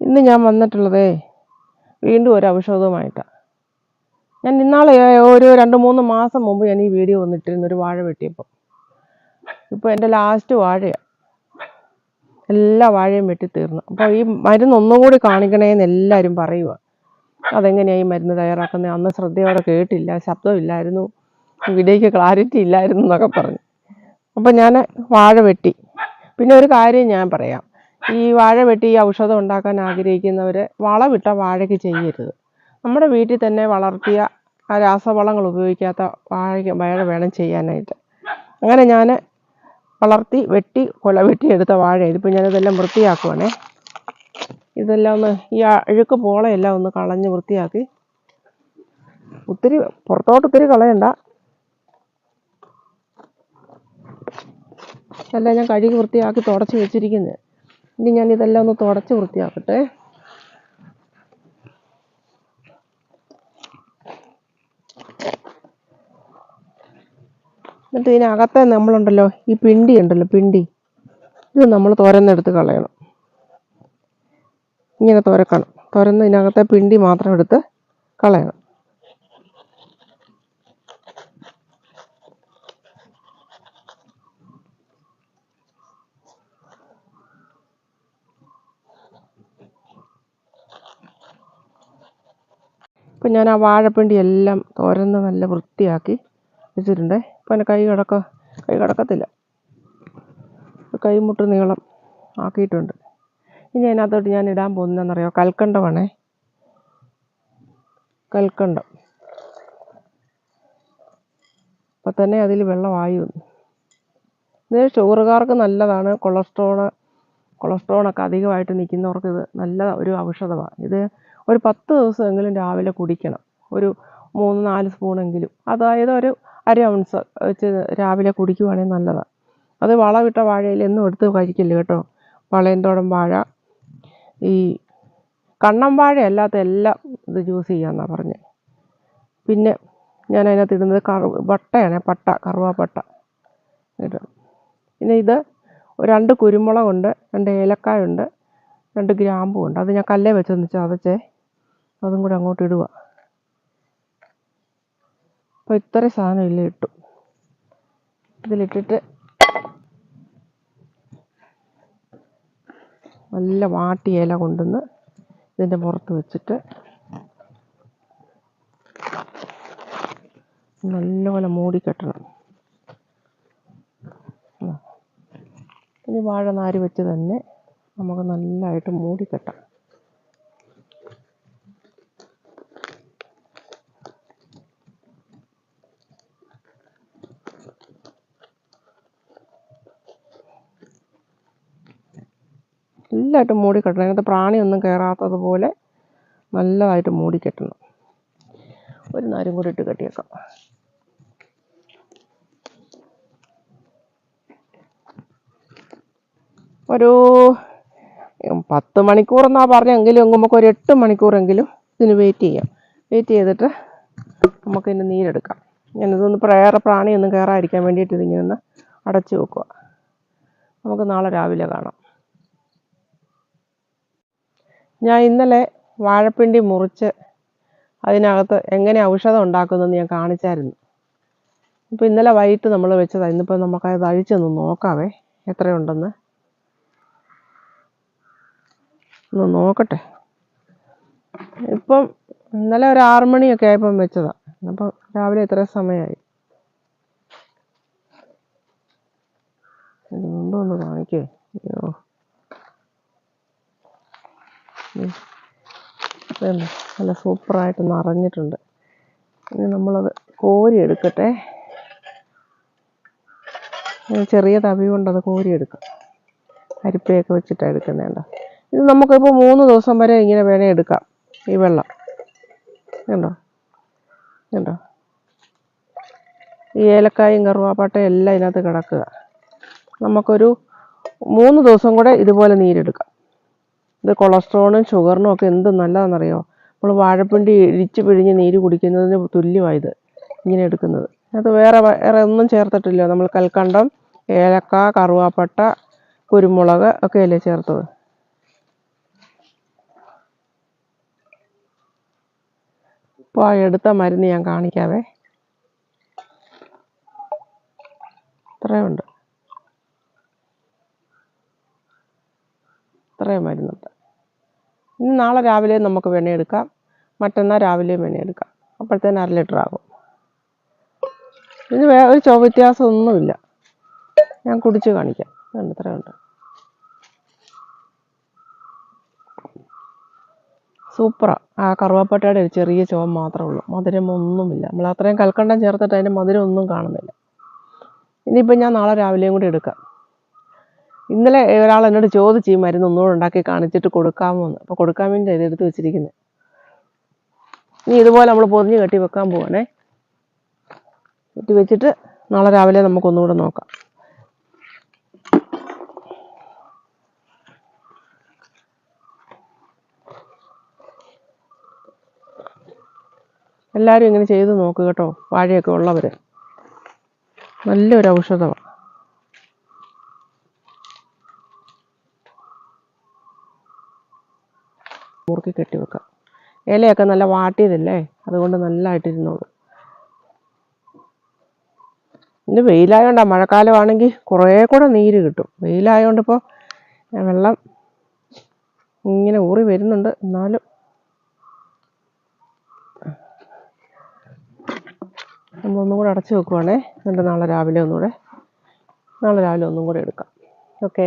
ഇന്ന് ഞാൻ വന്നിട്ടുള്ളതേ വീണ്ടും ഒരു ഔഷധവുമായിട്ടാണ് ഞാൻ ഇന്നാളെ ഒരു രണ്ട് മൂന്ന് മാസം മുമ്പ് ഞാൻ ഈ വീഡിയോ വന്നിട്ടിരുന്നു ഒരു വാഴ വെട്ടിയപ്പോൾ ഇപ്പോൾ എന്റെ ലാസ്റ്റ് വാഴയാണ് എല്ലാ വാഴയും വെട്ടി തീർന്നു അപ്പോൾ ഈ മരുന്ന് ഒന്നും കൂടി കാണിക്കണേന്ന് എല്ലാവരും പറയുക അതെങ്ങനെയാണ് ഈ മരുന്ന് തയ്യാറാക്കുന്നത് അന്ന് ശ്രദ്ധയോടെ കേട്ടില്ല ശബ്ദമില്ലായിരുന്നു വീഡിയോയ്ക്ക് ക്ലാരിറ്റി ഇല്ലായിരുന്നു എന്നൊക്കെ പറഞ്ഞു. അപ്പോൾ ഞാൻ വാഴ വെട്ടി. പിന്നെ ഒരു കാര്യം ഞാൻ പറയാം. ഈ വാഴ വെട്ടി ഈ ഔഷധം ഉണ്ടാക്കാൻ ആഗ്രഹിക്കുന്നവർ വളമിട്ട വാഴയ്ക്ക് ചെയ്യരുത്. നമ്മുടെ വീട്ടിൽ തന്നെ വളർത്തിയ ആ രാസവളങ്ങൾ ഉപയോഗിക്കാത്ത വാഴയ്ക്ക് വാഴ വേണം ചെയ്യാനായിട്ട്. അങ്ങനെ ഞാൻ വളർത്തി വെട്ടി കൊല വെട്ടി എടുത്ത വാഴ ഇതിപ്പോൾ ഞാനിതെല്ലാം വൃത്തിയാക്കുവാണേ. ഇതെല്ലാം ഒന്ന് ഈ അഴുക്ക് പോളയെല്ലാം ഒന്ന് കളഞ്ഞ് വൃത്തിയാക്കി. ഒത്തിരി പുറത്തോട്ട് ഒത്തിരി കളയണ്ട. എല്ലാം ഞാൻ കഴുകി വൃത്തിയാക്കി തുടച്ച് വെച്ചിരിക്കുന്നത് ഇനി ഞാൻ ഇതെല്ലാം ഒന്ന് തുടച്ച് വൃത്തിയാക്കട്ടെ. എന്നിട്ട് ഇതിനകത്തെ നമ്മളുണ്ടല്ലോ ഈ പിണ്ടി ഉണ്ടല്ലോ പിണ്ടി. ഇത് നമ്മൾ തുരന്നെടുത്ത് കളയണം. ഇങ്ങനെ തുരക്കണം. തുരന്ന് ഇതിനകത്തെ പിണ്ടി മാത്രം എടുത്ത് കളയണം. ഇപ്പം ഞാൻ ആ വാഴപ്പിണ്ടി എല്ലാം തോരന്ന് നല്ല വൃത്തിയാക്കി വെച്ചിട്ടുണ്ട്. ഇപ്പം എന്റെ കൈ കിടക്ക കൈ കിടക്കത്തില്ല. കൈമുട്ട് നീളം ആക്കിയിട്ടുണ്ട്. ഇനി അതിനകത്തോട്ട് ഞാൻ ഇടാൻ പോകുന്നതെന്നറിയോ? കൽക്കണ്ടമാണേ. കൽക്കണ്ടം. അപ്പം തന്നെ അതിൽ വെള്ളമായി വന്നു. ഇത് ഷുഗറുകാർക്ക് നല്ലതാണ്. കൊളസ്ട്രോൾ കൊളസ്ട്രോളൊക്കെ അധികമായിട്ട് നിൽക്കുന്നവർക്ക് ഇത് നല്ല ഒരു ഔഷധമാണ് ഇത് ഒരു പത്ത് ദിവസമെങ്കിലും രാവിലെ കുടിക്കണം. ഒരു മൂന്ന് നാല് സ്പൂണെങ്കിലും. അതായത് ഒരു അര ഔൺസ് വെച്ച് രാവിലെ കുടിക്കുവാണെങ്കിൽ നല്ലതാണ് അത് വളമിട്ട വാഴയിൽ എന്നും എടുത്ത് കഴിക്കില്ല കേട്ടോ? വളയന്തോടൻ വാഴ. ഈ കണ്ണം വാഴ അല്ലാത്ത എല്ലാം ഇത് ജ്യൂസ് ചെയ്യാമെന്നാണ് പറഞ്ഞത് പിന്നെ ഞാൻ അതിനകത്ത് ഇടുന്നത് കറു വട്ടയാണ് പട്ട കറുവാപ്പട്ട. കേട്ടോ പിന്നെ ഇത് രണ്ട് കുരുമുളകുണ്ട് രണ്ട് ഏലക്കായുണ്ട് രണ്ട് ഗ്രാമ്പുണ്ട്. അത് ഞാൻ കല്ലേ വെച്ചൊന്ന് ചതച്ചേ അതും കൂടെ അങ്ങോട്ട് ഇടുക. അപ്പോൾ ഇത്ര സാധനം ഇല്ല ഇട്ടു. ഇതിലിട്ടിട്ട് നല്ല വാട്ടി ഇല കൊണ്ടുവന്ന് ഇതിന്റെ പുറത്ത് വെച്ചിട്ട് നല്ലപോലെ മൂടിക്കെട്ടണം. ഇനി വാഴ നാര് വെച്ച് തന്നെ നമുക്ക് നല്ലതായിട്ട് മൂടിക്കെട്ടാം നല്ലതായിട്ട് മൂടിക്കെട്ടണം അതിനകത്ത് പ്രാണിയൊന്നും കയറാത്തതുപോലെ നല്ലതായിട്ട് മൂടിക്കെട്ടണം ഒരു നാരും കൂടി ഇട്ട് കെട്ടിയേക്കാം. ഒരു പത്ത് മണിക്കൂറെന്നാ പറഞ്ഞെങ്കിലും നമുക്ക് ഒരു എട്ട് മണിക്കൂറെങ്കിലും ഇതിന് വെയിറ്റ് ചെയ്യാം. വെയിറ്റ് ചെയ്തിട്ട് നമുക്ക് ഇതിന്റെ നീരെടുക്കാം. ഞാനിതൊന്ന് വേറെ പ്രാണിയൊന്നും കയറാതിരിക്കാൻ വേണ്ടിയിട്ട് ഇതിങ്ങനെ ഒന്ന് അടച്ചു വെക്കുക നമുക്ക് നാളെ രാവിലെ കാണാം. ഞാൻ ഇന്നലെ വാഴപ്പിണ്ടി മുറിച്ച് അതിനകത്ത് എങ്ങനെ ഔഷധം ഉണ്ടാക്കുന്നതെന്ന് ഞാൻ കാണിച്ചായിരുന്നു. അപ്പോൾ ഇന്നലെ വൈകിട്ട് നമ്മൾ വെച്ചതാണ് ഇന്നിപ്പോൾ നമുക്കത് അഴിച്ചൊന്ന് നോക്കാവേ. എത്രയുണ്ടെന്ന്. ഒന്ന് നോക്കട്ടെ. ഇപ്പം ഇന്നലെ ഒരു ആറ് മണിയൊക്കെ ആയപ്പം വെച്ചതാണ് അപ്പം രാവിലെ എത്ര സമയമായി ഇതുകൊണ്ടോ ഒന്ന് കാണിക്കേ. നല്ല സൂപ്പറായിട്ട് നിറഞ്ഞിട്ടുണ്ട്. ഇനി നമ്മളത് കോരി എടുക്കട്ടെ ഇനി ചെറിയ തവി കൊണ്ടത് കോരി എടുക്കാം അരിപ്പയൊക്കെ വെച്ചിട്ടാണ് എടുക്കുന്നേണ്ട ഇത് നമുക്കിപ്പോൾ മൂന്ന് ദിവസം വരെ ഇങ്ങനെ വേണേ എടുക്കാം ഈ വെള്ളം. കണ്ടോ? കണ്ടോ? ഈ ഏലക്കായും കറുവാപ്പട്ടയും എല്ലാം ഇതിനകത്ത് കിടക്കുക. നമുക്കൊരു മൂന്ന് ദിവസം കൂടെ ഇതുപോലെ നീരെടുക്കാം. ഇത് കൊളസ്ട്രോളും ഷുഗറിനും ഒക്കെ എന്ത് നല്ലതാണെന്നറിയോ? നമ്മൾ വാഴപ്പിണ്ടി ഇടിച്ച് പിഴിഞ്ഞ് നീര് കുടിക്കുന്നതിന് തുല്യമായത് ഇങ്ങനെ എടുക്കുന്നത്. അത് വേറെ വേറെ ഒന്നും ചേർത്തിട്ടില്ല. നമ്മൾ കൽക്കണ്ടം ഏലക്ക കറുവാപ്പട്ട കുരുമുളക് ഒക്കെയല്ലേ ചേർത്തത്. ഇപ്പോൾ ആ എടുത്ത മരുന്ന് ഞാൻ കാണിക്കാവേ. ഇത്രയുണ്ട് ഇത്രയും വരുന്നുണ്ട് ഇനി നാളെ രാവിലെ നമുക്ക് വെണ്ണയെടുക്കാം മറ്റന്നാൾ രാവിലെയും വെണ്ണയെടുക്കാം അപ്പോഴത്തേന് അര ലിറ്റർ ആകും. ഇതിന് വേ ഒരു ചുവ വ്യത്യാസം ഒന്നുമില്ല ഞാൻ കുടിച്ച് കാണിക്കാം. ഇതുണ്ട് ഇത്രയുണ്ട് സൂപ്പറാണ് ആ കറുവാപ്പട്ടയുടെ ഒരു ചെറിയ ചുവ മാത്രമേ ഉള്ളൂ. മധുരമൊന്നുമില്ല. നമ്മൾ അത്രയും കൽക്കണ്ടം ചേർത്തിട്ട് അതിന്റെ മധുരം ഒന്നും കാണുന്നില്ല. ഇനിയിപ്പോൾ ഞാൻ നാളെ രാവിലെയും കൂടി എടുക്കാം. ഇന്നലെ ഒരാൾ എന്നോട് ചോദിച്ചു ഈ മരുന്ന് ഒന്നുകൂടെ ഉണ്ടാക്കി കാണിച്ചിട്ട് കൊടുക്കാമോ എന്ന്. അപ്പോൾ കൊടുക്കാൻ വേണ്ടി ഇത് വെച്ചിരിക്കുന്നത് ഇനി ഇതുപോലെ നമ്മൾ പൊതിഞ്ഞ് കെട്ടി വെക്കാൻ പോവാണേ. കെട്ടി വെച്ചിട്ട് നാളെ രാവിലെ നമുക്കൊന്നുകൂടെ നോക്കാം. എല്ലാവരും ഇങ്ങനെ ചെയ്ത് നോക്കുക കേട്ടോ വാഴയൊക്കെ ഉള്ളവർ നല്ലൊരു ഔഷധമാണ് മുറുക്കി കെട്ടി വെക്കാം. ഇലയൊക്കെ നല്ല വാട്ടിയതല്ലേ? അതുകൊണ്ട് നല്ലതായിട്ടിരുന്നോളൂ ഇന്ന് വെയിലായതുകൊണ്ടാ മഴക്കാലമാണെങ്കിൽ കുറേ കൂടെ നീര് കിട്ടും. വെയിലായതുകൊണ്ട് ഇപ്പോൾ വെള്ളം ഇങ്ങനെ ഊറി വരുന്നുണ്ട്. എന്നാലും നമ്മളൊന്നും കൂടെ അടച്ചു വെക്കുവാണേ. എന്നിട്ട് നാളെ രാവിലെ ഒന്നുകൂടെ നാളെ രാവിലെ ഒന്നും കൂടെ എടുക്കാം. ഓക്കേ.